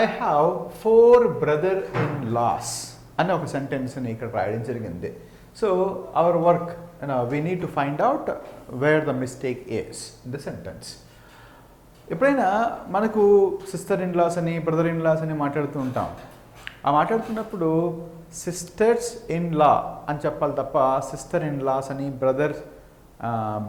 I have four brother in laws అని ఒక సెంటెన్స్ని ఇక్కడ రాయడం జరిగింది. So our work we need to find out where the mistake is the sentence ఎప్పుడైనా మనకు సిస్టర్ ఇన్ లాస్ అని బ్రదర్ ఇన్ లాస్ అని మాట్లాడుతూ ఉంటాం. ఆ మాట్లాడుతున్నప్పుడు సిస్టర్స్ ఇన్ లా అని చెప్పాలి తప్ప సిస్టర్ ఇన్ లాస్ అని బ్రదర్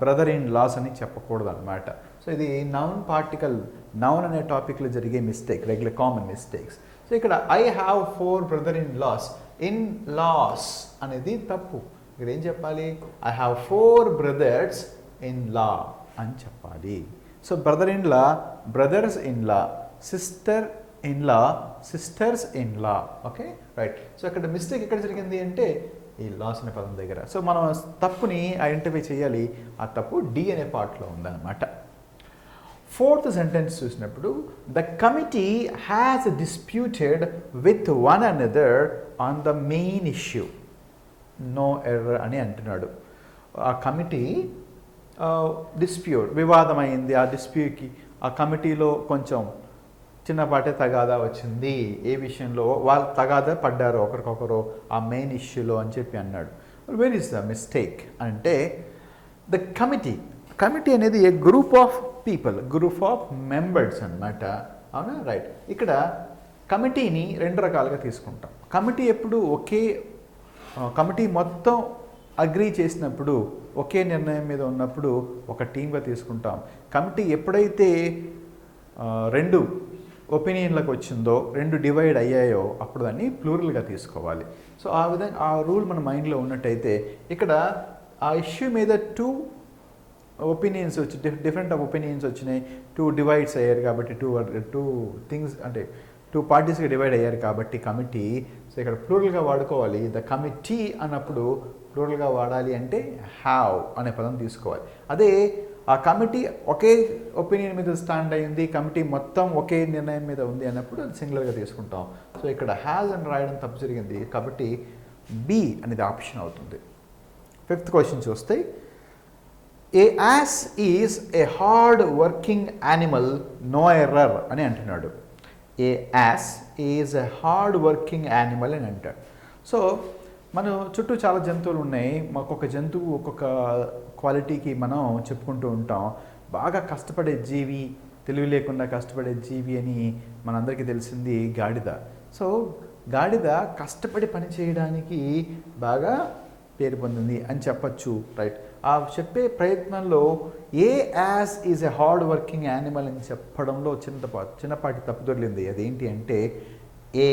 బ్రదర్ ఇన్ లాస్ అని చెప్పకూడదు అనమాట సో ఇది నౌన్ పార్టికల్ నౌన్ అనే టాపిక్లో జరిగే mistake regular common mistakes so ఇక్కడ I have four brother in laws in laws అనేది తప్పు. ఇక్కడ ఏం చెప్పాలి? I have four brothers in law అని చెప్పాలి. So brother in law brothers in law sister in law sisters in law okay right so ఇక్కడ mistake ఎక్కడ జరిగింది అంటే ఈ లాస్ అనే పదం దగ్గర. సో మనం తప్పుని ఐడెంటిఫై చేయాలి. ఆ తప్పు డి అనే పార్ట్లో ఉందన్నమాట. ఫోర్త్ సెంటెన్స్ చూసినప్పుడు the committee has disputed with one another on the main issue no error అని అంటున్నాడు. ఆ కమిటీ డిస్ప్యూట్ వివాదమైంది ఆ డిస్ప్యూట్కి ఆ కమిటీలో కొంచెం చిన్నపాటే తగాదా వచ్చింది. ఏ విషయంలో? వాళ్ళు తగాదా పడ్డారు. ఒకరికొకరు ఆ మెయిన్ ఇష్యూలో అని చెప్పి అన్నాడు. వేర్ ఈస్ ద మిస్టేక్ అంటే ద కమిటీ కమిటీ అనేది a group of people group of members అన్నమాట. అవునా? రైట్ ఇక్కడ కమిటీని రెండు రకాలుగా తీసుకుంటాం. కమిటీ ఎప్పుడు ఒకే కమిటీ మొత్తం అగ్రీ చేసినప్పుడు ఒకే నిర్ణయం మీద ఉన్నప్పుడు ఒక టీమ్గా తీసుకుంటాం. కమిటీ ఎప్పుడైతే రెండు ఒపీనియన్లకు వచ్చిందో రెండు డివైడ్ అయ్యాయో అప్పుడు దాన్ని ప్లూరల్గా తీసుకోవాలి. సో ఆ విధంగా ఆ రూల్ మన మైండ్లో ఉన్నట్టయితే ఇక్కడ ఆ ఇష్యూ మీద టూ ఒపీనియన్స్ వచ్చి డిఫరెంట్ ఆఫ్ ఒపీనియన్స్ వచ్చినాయి. టూ డివైడ్స్ అయ్యారు కాబట్టి టూ టూ థింగ్స్ అంటే టూ పార్టీస్గా డివైడ్ అయ్యారు కాబట్టి కమిటీ. సో ఇక్కడ ప్లూరల్గా వాడుకోవాలి. ద కమిటీ అన్నప్పుడు ప్లూరల్గా వాడాలి అంటే హ్యావ్ అనే పదం తీసుకోవాలి. అదే ఆ కమిటీ ఒకే ఒపీనియన్ మీద స్టాండ్ అయింది కమిటీ మొత్తం ఒకే నిర్ణయం మీద ఉంది అన్నప్పుడు అది సింగులర్గా తీసుకుంటాం. సో ఇక్కడ హ్యాజ్ అని రాయడం తప్పు జరిగింది. కాబట్టి బి అనేది ఆప్షన్ అవుతుంది. ఫిఫ్త్ క్వశ్చన్ చూస్తే a ass is a hard working animal no error అని అంటున్నాడు. A ass is a hard working animal అని అంటాడు. సో మన చుట్టూ చాలా జంతువులు ఉన్నాయి. మాకొక జంతువు ఒక్కొక్క క్వాలిటీకి మనం చెప్పుకుంటూ ఉంటాం. బాగా కష్టపడే జీవి తెలివి లేకుండా కష్టపడే జీవి అని మనందరికీ తెలిసింది గాడిద. సో గాడిద కష్టపడి పని చేయడానికి బాగా పేరు పొందింది అని చెప్పచ్చు రైట్? ఆ చెప్పే ప్రయత్నంలో a ass is a hard working animal అని చెప్పడంలో చిన్న చిన్నపాటి తప్పు దొరికింది అదేంటి అంటే ఏ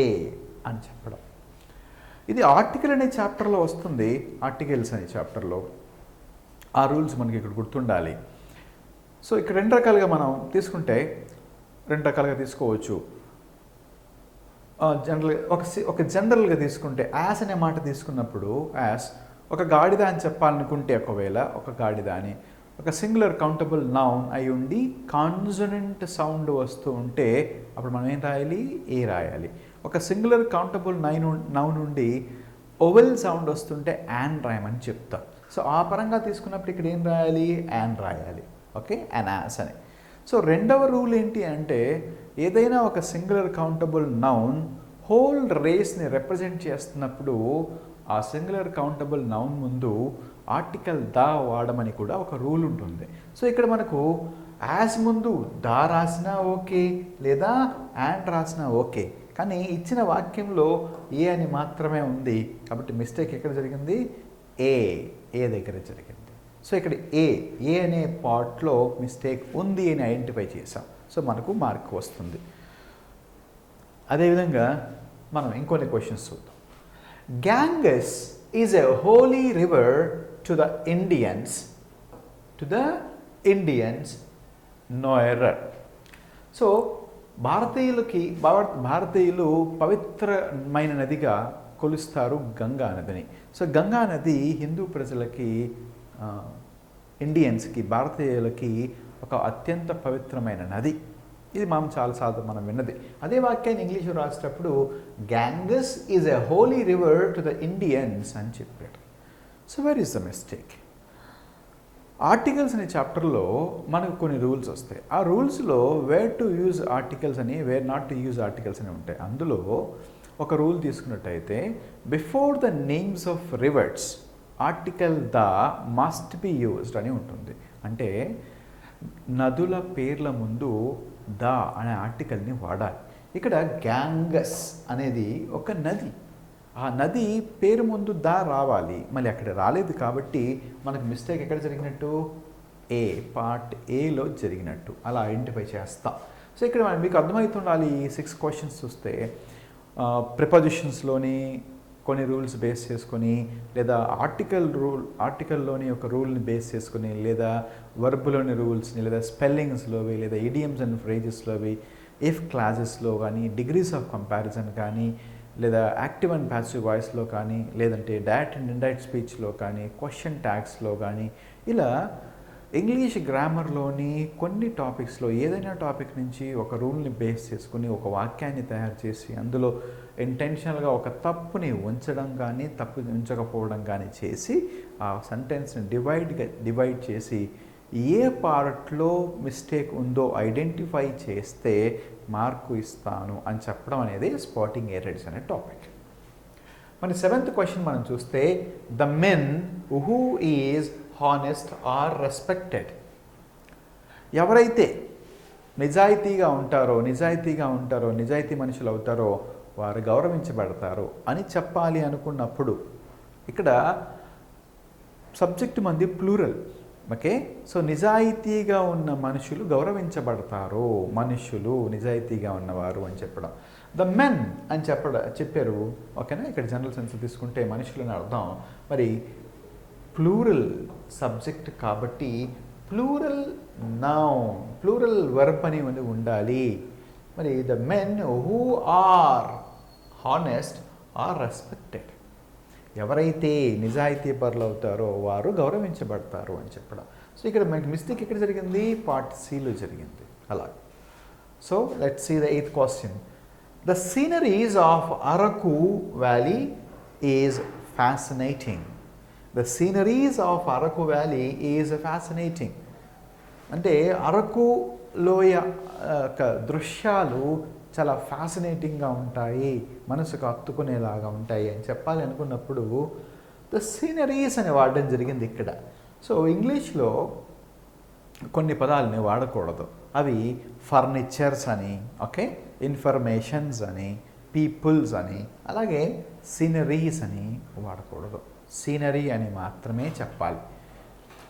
అని చెప్పడం. ఇది ఆర్టికల్ అనే చాప్టర్లో వస్తుంది. ఆర్టికల్స్ అనే చాప్టర్లో. ఆ రూల్స్ మనకి ఇక్కడ గుర్తుండాలి. సో ఇక్కడ రెండు రకాలుగా మనం తీసుకుంటే రెండు రకాలుగా తీసుకోవచ్చు. జనరల్ ఒక సి- ఒక జనరల్గా తీసుకుంటే యాస్ అనే మాట తీసుకున్నప్పుడు యాస్ ఒక గాడిద అని చెప్పాలనుకుంటే ఒకవేళ ఒక గాడిద అని ఒక సింగులర్ కౌంటబుల్ నౌన్ అయి ఉండి కాన్సనెంట్ సౌండ్ వస్తూ ఉంటే అప్పుడు మనం ఏం రాయాలి? ఏ రాయాలి? ఒక సింగులర్ కౌంటబుల్ నైన్ నౌన్ నుండి ఓవెల్ సౌండ్ వస్తుంటే యాన్ రాయమని చెప్తాం. సో ఆ పరంగా తీసుకున్నప్పుడు ఇక్కడ ఏం రాయాలి? యాన్ రాయాలి. ఓకే యాన్ యాస్ అని. సో రెండవ రూల్ ఏంటి అంటే ఏదైనా ఒక సింగులర్ కౌంటబుల్ నౌన్ హోల్ రేస్ని రిప్రజెంట్ చేస్తున్నప్పుడు ఆ సింగులర్ కౌంటబుల్ నౌన్ ముందు ఆర్టికల్ దా వాడమని కూడా ఒక రూల్ ఉంటుంది. సో ఇక్కడ మనకు యాజ్ ముందు దా రాసినా ఓకే లేదా యాండ్ రాసినా ఓకే కానీ ఇచ్చిన వాక్యంలో ఏ అని మాత్రమే ఉంది. కాబట్టి మిస్టేక్ ఎక్కడ జరిగింది? ఏ ఏ దగ్గర జరిగింది? సో ఇక్కడ ఏ ఏ అనే పార్ట్లో మిస్టేక్ ఉంది అని ఐడెంటిఫై చేసాం సో మనకు మార్క్ వస్తుంది. అదేవిధంగా మనం ఇంకొన్ని క్వశ్చన్స్ చూద్దాం. Ganges is a holy river to the Indians to the Indians no so భారతీయులకి భారతీయులు పవిత్రమైన నదిగా కొలుస్తారు గంగా నదిని. సో గంగా నది హిందూ ప్రజలకి ఇండియన్స్కి భారతీయులకి ఒక అత్యంత పవిత్రమైన నది. ఇది మనం చాలాసార్లు మనం విన్నది. అదే వాక్యాన్ని ఇంగ్లీష్లో రాసేటప్పుడు Ganges is a holy river to the Indians అని చెప్పాడు so where is the mistake articles అనే చాప్టర్లో మనకు కొన్ని రూల్స్ వస్తాయి. ఆ రూల్స్లో వేర్ టు యూజ్ ఆర్టికల్స్ అని where not to use articles అని ఉంటాయి. అందులో ఒక రూల్ తీసుకున్నట్టయితే before the names of rivers article the must be used అని ఉంటుంది. అంటే నదుల పేర్ల ముందు ద అనే ఆర్టికల్ని వాడాలి. ఇక్కడ గ్యాంగస్ అనేది ఒక నది. ఆ నది పేరు ముందు దా రావాలి. మళ్ళీ అక్కడ రాలేదు కాబట్టి మనకు మిస్టేక్ ఎక్కడ జరిగినట్టు? ఏ పార్ట్ ఏలో జరిగినట్టు. అలా ఐడెంటిఫై చేస్తాం. సో ఇక్కడ మనం మీకు అర్థమవుతుండాలి ఈ సిక్స్ క్వశ్చన్స్ చూస్తే. ప్రిపజిషన్స్లోని కొన్ని రూల్స్ బేస్ చేసుకొని లేదా ఆర్టికల్ రూల్ ఆర్టికల్లోని ఒక రూల్ని బేస్ చేసుకొని లేదా వర్బ్లోని రూల్స్ని లేదా స్పెల్లింగ్స్లోవి లేదా ఈడియమ్స్ అండ్ ఫ్రేజెస్లోవి ఇఫ్ క్లాజెస్లో కానీ డిగ్రీస్ ఆఫ్ కంపారిజన్ కానీ లేదా యాక్టివ్ అండ్ ప్యాసివ్ వాయిస్లో కానీ లేదంటే డైరెక్ట్ అండ్ ఇండైరెక్ట్ స్పీచ్లో కానీ క్వశ్చన్ ట్యాగ్స్లో కానీ ఇలా ఇంగ్లీష్ గ్రామర్లోని కొన్ని టాపిక్స్లో ఏదైనా టాపిక్ నుంచి ఒక రూల్ని బేస్ చేసుకుని ఒక వాక్యాన్ని తయారు చేసి అందులో ఇంటెన్షనల్గా ఒక తప్పుని ఉంచడం కానీ తప్పు ఉంచకపోవడం కానీ చేసి ఆ సెంటెన్స్ని డివైడ్గా డివైడ్ చేసి ఏ పార్ట్లో మిస్టేక్ ఉందో ఐడెంటిఫై చేస్తే మార్కు ఇస్తాను అని చెప్పడం అనేది స్పాటింగ్ ఎయిరెడ్స్ అనే టాపిక్. మరి సెవెంత్ క్వశ్చన్ మనం చూస్తే the men who is honest are respected. ఎవరైతే నిజాయితీగా ఉంటారో నిజాయితీగా ఉంటారో నిజాయితీ మనుషులు అవుతారో వారు గౌరవించబడతారు అని చెప్పాలి అనుకున్నప్పుడు ఇక్కడ సబ్జెక్ట్ మంది ప్లూరల్. ఓకే? సో నిజాయితీగా ఉన్న మనుషులు గౌరవించబడతారు. మనుషులు నిజాయితీగా ఉన్నవారు అని చెప్పడం. ద మెన్ అని చెప్పడ చెప్పారు. ఓకేనా? ఇక్కడ జనరల్ సెన్స్ తీసుకుంటే మనుషులని అర్థం. మరి ప్లూరల్ సబ్జెక్ట్ కాబట్టి ప్లూరల్ నౌన్ ప్లూరల్ వర్బ్ అని ఉంది ఉండాలి. మరి the men who are honest are respected. ఎవరైతే నిజాయితీ పరులు అవుతారో వారు గౌరవించబడతారు అని చెప్పడం. సో ఇక్కడ మనకి మిస్టేక్ ఎక్కడ జరిగింది? పార్ట్ సిలో జరిగింది. అలా so let see the eighth question the sceneries of Araku valley is fascinating the sceneries of Araku valley is fascinating అంటే అరకు లోయ యొక్క దృశ్యాలు చాలా ఫ్యాసినేటింగ్గా ఉంటాయి మనసుకు హత్తుకునేలాగా ఉంటాయి అని చెప్పాలి అనుకున్నప్పుడు ద సీనరీస్ అని వాడడం జరిగింది ఇక్కడ. సో ఇంగ్లీష్లో కొన్ని పదాలని వాడకూడదు. అవి ఫర్నిచర్స్ అని ఓకే ఇన్ఫర్మేషన్స్ అని పీపుల్స్ అని అలాగే సీనరీస్ అని వాడకూడదు. సీనరీ అని మాత్రమే చెప్పాలి.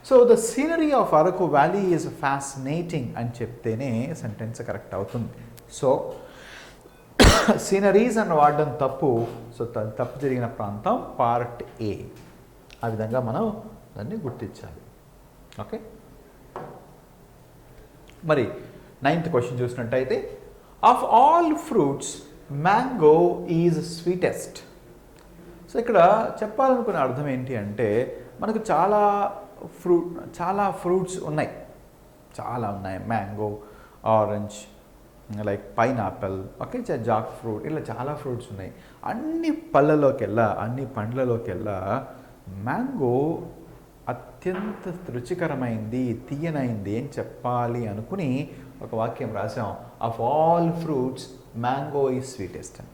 So the scenery of Araku valley is fascinating అని చెప్తేనే సెంటెన్స్ కరెక్ట్ అవుతుంది. సో సీనరీస్ అని వాడడం తప్పు. సో తప్పు జరిగిన ప్రాంతం పార్ట్ ఏ ఆ విధంగా మనం దాన్ని గుర్తించాలి. ఓకే? మరి నైన్త్ క్వశ్చన్ చూసినట్టయితే of all fruits mango is sweetest so ఇక్కడ చెప్పాలనుకునే అర్థం ఏంటి అంటే మనకు చాలా ఫ్రూట్ చాలా ఫ్రూట్స్ ఉన్నాయి. చాలా ఉన్నాయి. Mango orange like pineapple okay jack fruit ఇలా చాలా ఫ్రూట్స్ ఉన్నాయి. అన్ని పళ్ళలోకెల్లా అన్ని పండ్లలోకెల్లా మ్యాంగో అత్యంత రుచికరమైంది తీయనైంది అని చెప్పాలి అనుకుని ఒక వాక్యం రాసాం of all fruits mango is sweetest అని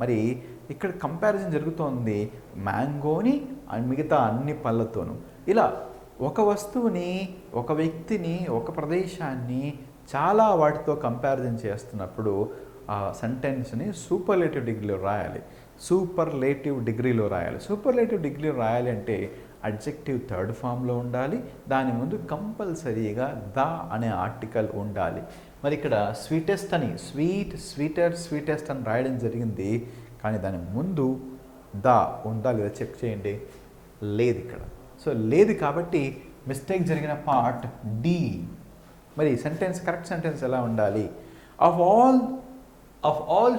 మరి ఇక్కడ కంపారిజన్ జరుగుతోంది మ్యాంగోని అండ్ మిగతా అన్ని పళ్ళతోనూ. ఇలా ఒక వస్తువుని ఒక వ్యక్తిని ఒక ప్రదేశాన్ని చాలా వాటితో కంపారిజన్ చేస్తున్నప్పుడు ఆ సెంటెన్స్ని సూపర్లేటివ్ డిగ్రీలో రాయాలి. సూపర్లేటివ్ డిగ్రీలో రాయాలి. సూపర్లేటివ్ డిగ్రీలో రాయాలి అంటే అడ్జెక్టివ్ థర్డ్ ఫామ్లో ఉండాలి. దాని ముందు కంపల్సరీగా ద అనే ఆర్టికల్ ఉండాలి. మరి ఇక్కడ స్వీటెస్ట్ అని స్వీట్ స్వీటర్ స్వీటెస్ట్ అని రాయడం జరిగింది. కానీ దాని ముందు ద ఉందా లేదా చెక్ చేయండి. లేదు ఇక్కడ. సో లేదు కాబట్టి మిస్టేక్ జరిగిన పార్ట్ డి మరి సెంటెన్స్ కరెక్ట్ సెంటెన్స్ ఎలా ఉండాలి? Of all of all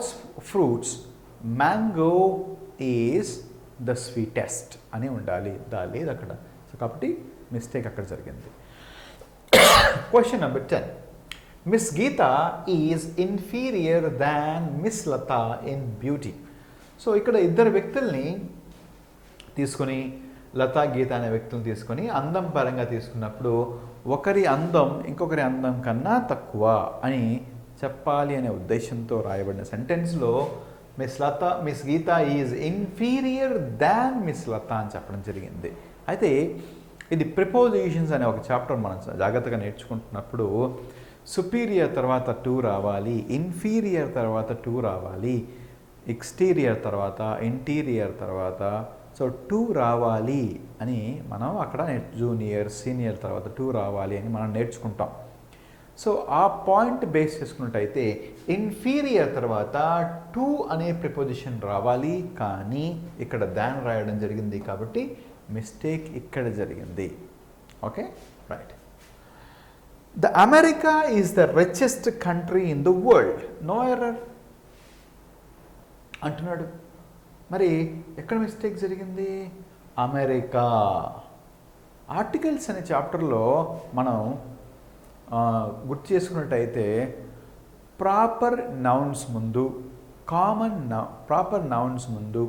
fruits mango is the sweetest అని ఉండాలి. దా లేదు అక్కడ. సో కాబట్టి మిస్టేక్ అక్కడ జరిగింది. Question number ten Miss Geeta is inferior than Miss Latha in beauty so ఇక్కడ ఇద్దరు వ్యక్తుల్ని తీసుకొని లతా గీత అనే వ్యక్తులను తీసుకొని అందం పరంగా తీసుకున్నప్పుడు ఒకరి అందం ఇంకొకరి అందం కన్నా తక్కువ అని చెప్పాలి అనే ఉద్దేశంతో రాయబడిన సెంటెన్స్లో Miss Latha Miss Geeta is inferior than Miss Latha అని చెప్పడం జరిగింది. అయితే ఇది ప్రిపోజిషన్స్ అనే ఒక చాప్టర్ మనం జాగ్రత్తగా నేర్చుకుంటున్నప్పుడు సుపీరియర్ తర్వాత టూ రావాలి ఇన్ఫీరియర్ తర్వాత టూ రావాలి ఎక్స్టీరియర్ తర్వాత ఇంటీరియర్ తర్వాత సో టూ రావాలి అని మనం అక్కడ జూనియర్ సీనియర్ తర్వాత టూ రావాలి అని మనం నేర్చుకుంటాం. సో ఆ పాయింట్ బేస్ చేసుకున్నట్టయితే ఇన్ఫీరియర్ తర్వాత టూ అనే ప్రిపోజిషన్ రావాలి కానీ ఇక్కడ దాన్ రాయడం జరిగింది కాబట్టి మిస్టేక్ ఇక్కడ జరిగింది. Okay? Right. The America is the richest country in the world no error? అంటున్నాడు. మరి ఎక్కడ మిస్టేక్ జరిగింది? అమెరికా. ఆర్టికల్స్ అనే చాప్టర్లో మనం గుర్తు చేసుకున్నట్టయితే ప్రాపర్ నౌన్స్ ముందు కామన్ నౌ ప్రాపర్ నౌన్స్ ముందు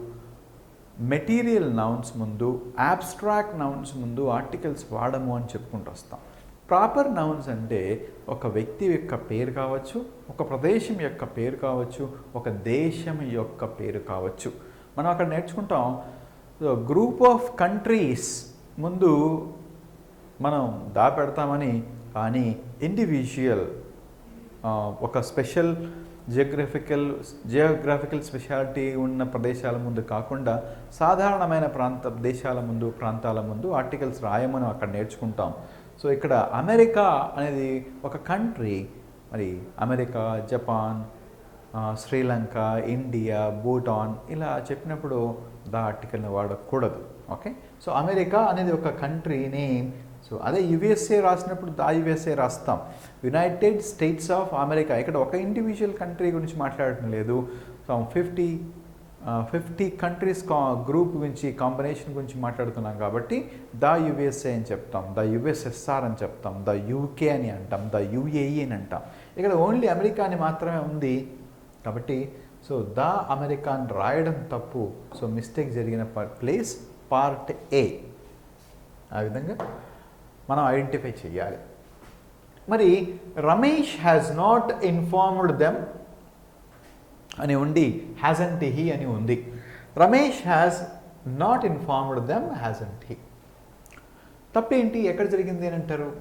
మెటీరియల్ నౌన్స్ ముందు యాబ్స్ట్రాక్ట్ నౌన్స్ ముందు ఆర్టికల్స్ వాడము అని చెప్పుకుంటూ వస్తాం. ప్రాపర్ నౌన్స్ అంటే ఒక వ్యక్తి యొక్క పేరు కావచ్చు ఒక ప్రదేశం యొక్క పేరు కావచ్చు ఒక దేశం యొక్క పేరు కావచ్చు. మనం అక్కడ నేర్చుకుంటాం. గ్రూప్ ఆఫ్ కంట్రీస్ ముందు మనం దాపెడతామని కానీ ఇండివిజువల్ ఒక స్పెషల్ జియోగ్రఫికల్ జియోగ్రాఫికల్ స్పెషాలిటీ ఉన్న ప్రదేశాల ముందు కాకుండా సాధారణమైన ప్రాంత దేశాల ముందు ప్రాంతాల ముందు ఆర్టికల్స్ రాయమని అక్కడ నేర్చుకుంటాం. సో ఇక్కడ అమెరికా అనేది ఒక కంట్రీ మరి America Japan Sri Lanka India Bhutan ఇలా చెప్పినప్పుడు ద ఆర్టికల్ని వాడకూడదు. ఓకే? సో అమెరికా అనేది ఒక కంట్రీ నేమ్. సో అదే యుఎస్ఏ రాసినప్పుడు దా యుఎస్ఏ రాస్తాం. United States of America. ఇక్కడ ఒక ఇండివిజువల్ కంట్రీ గురించి మాట్లాడటం లేదు. సో ఫిఫ్టీ ఫిఫ్టీ కంట్రీస్ కా గ్రూప్ గురించి కాంబినేషన్ గురించి మాట్లాడుతున్నాం కాబట్టి ద యుఎస్ఏ అని చెప్తాం. ద యుఎస్ఎస్ఆర్ అని చెప్తాం. ద యూకే అని అంటాం. ద యుఏఈ అని అంటాం. ఇక్కడ ఓన్లీ అమెరికా అని మాత్రమే ఉంది. కాబట్టి సో ద అమెరికా అని రాయడం తప్పు. సో మిస్టేక్ జరిగిన ప్లేస్ పార్ట్ ఏ. ఆ విధంగా మనం ఐడెంటిఫై చేయాలి. మరి Ramesh has not informed them అని ఉండి హ్యాజంట్ హీ అని ఉంది. Ramesh has not informed them and he తప్పేంటి? ఎక్కడ జరిగింది అని అంటారు?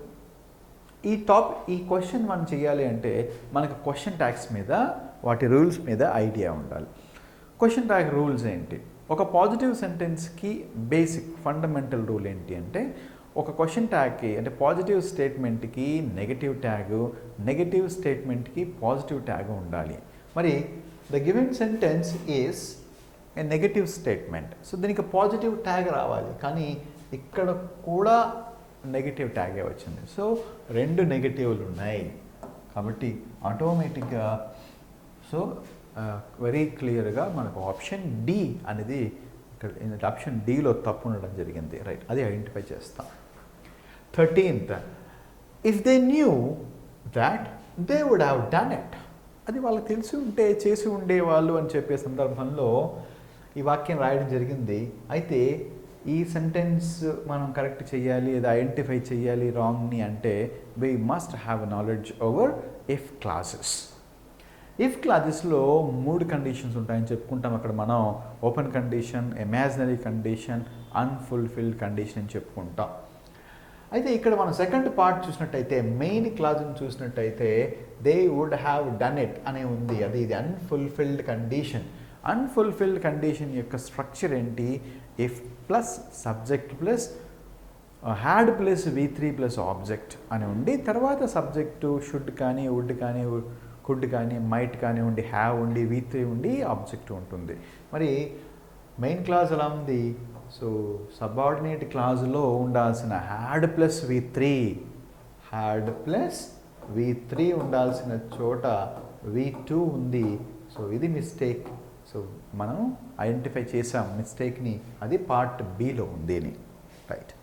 ఈ టాప్ ఈ క్వశ్చన్ మనం చేయాలి అంటే మనకు క్వశ్చన్ ట్యాక్స్ మీద వాటి రూల్స్ మీద ఐడియా ఉండాలి. క్వశ్చన్ ట్యాగ్ రూల్స్ ఏంటి? ఒక పాజిటివ్ సెంటెన్స్కి బేసిక్ ఫండమెంటల్ రూల్ ఏంటి అంటే ఒక క్వశ్చన్ ట్యాగ్కి అంటే పాజిటివ్ స్టేట్మెంట్కి నెగటివ్ ట్యాగు నెగటివ్ స్టేట్మెంట్కి పాజిటివ్ ట్యాగ్ ఉండాలి. మరి the given sentence is a negative statement. So దీనికి పాజిటివ్ ట్యాగ్ రావాలి. కానీ ఇక్కడ కూడా నెగటివ్ ట్యాగే వచ్చింది. సో రెండు నెగటివ్లు ఉన్నాయి. కాబట్టి ఆటోమేటిక్గా సో వెరీ క్లియర్గా మనకు ఆప్షన్ డి అనేది ఇక్కడ ఆప్షన్ డిలో తప్పు ఉండడం జరిగింది. రైట్ అది ఐడెంటిఫై చేస్తాం. Thirteenth if they knew that they would have done it అది వాళ్ళకి తెలిసి ఉంటే చేసి ఉండేవాళ్ళు అని చెప్పే సందర్భంలో ఈ వాక్యం రాయడం జరిగింది. అయితే ఈ సెంటెన్స్ మనం కరెక్ట్ చేయాలి లేదా ఐడెంటిఫై చేయాలి రాంగ్ని అంటే we must have knowledge over if clauses if క్లాసెస్లో మూడు కండిషన్స్ ఉంటాయని చెప్పుకుంటాం అక్కడ మనం open condition imaginary condition unfulfilled condition అని చెప్పుకుంటాం. అయితే ఇక్కడ మనం సెకండ్ పార్ట్ చూసినట్టయితే మెయిన్ క్లాజ్ని చూసినట్టయితే they would have done it అనే ఉంది. అది ఇది అన్ఫుల్ఫిల్డ్ కండిషన్ అన్ఫుల్ఫిల్డ్ కండిషన్ యొక్క స్ట్రక్చర్ ఏంటి? If plus subject plus had plus V three plus object అని ఉండి తర్వాత సబ్జెక్టు షుడ్ కానీ వుడ్ కానీ కుడ్ కానీ మైట్ కానీ ఉండి హ్యావ్ ఉండి వి త్రీ ఉండి ఆబ్జెక్ట్ ఉంటుంది. మరి మెయిన్ క్లాజ్ ఎలా ఉంది? సో సబార్డినేట్ క్లాజ్లో ఉండాల్సిన had plus V three. Had plus V three ఉండాల్సిన చోట వి టూ ఉంది. సో ఇది మిస్టేక్. సో మనం ఐడెంటిఫై చేసాం మిస్టేక్ని. అది పార్ట్ బిలో ఉంది రైట్.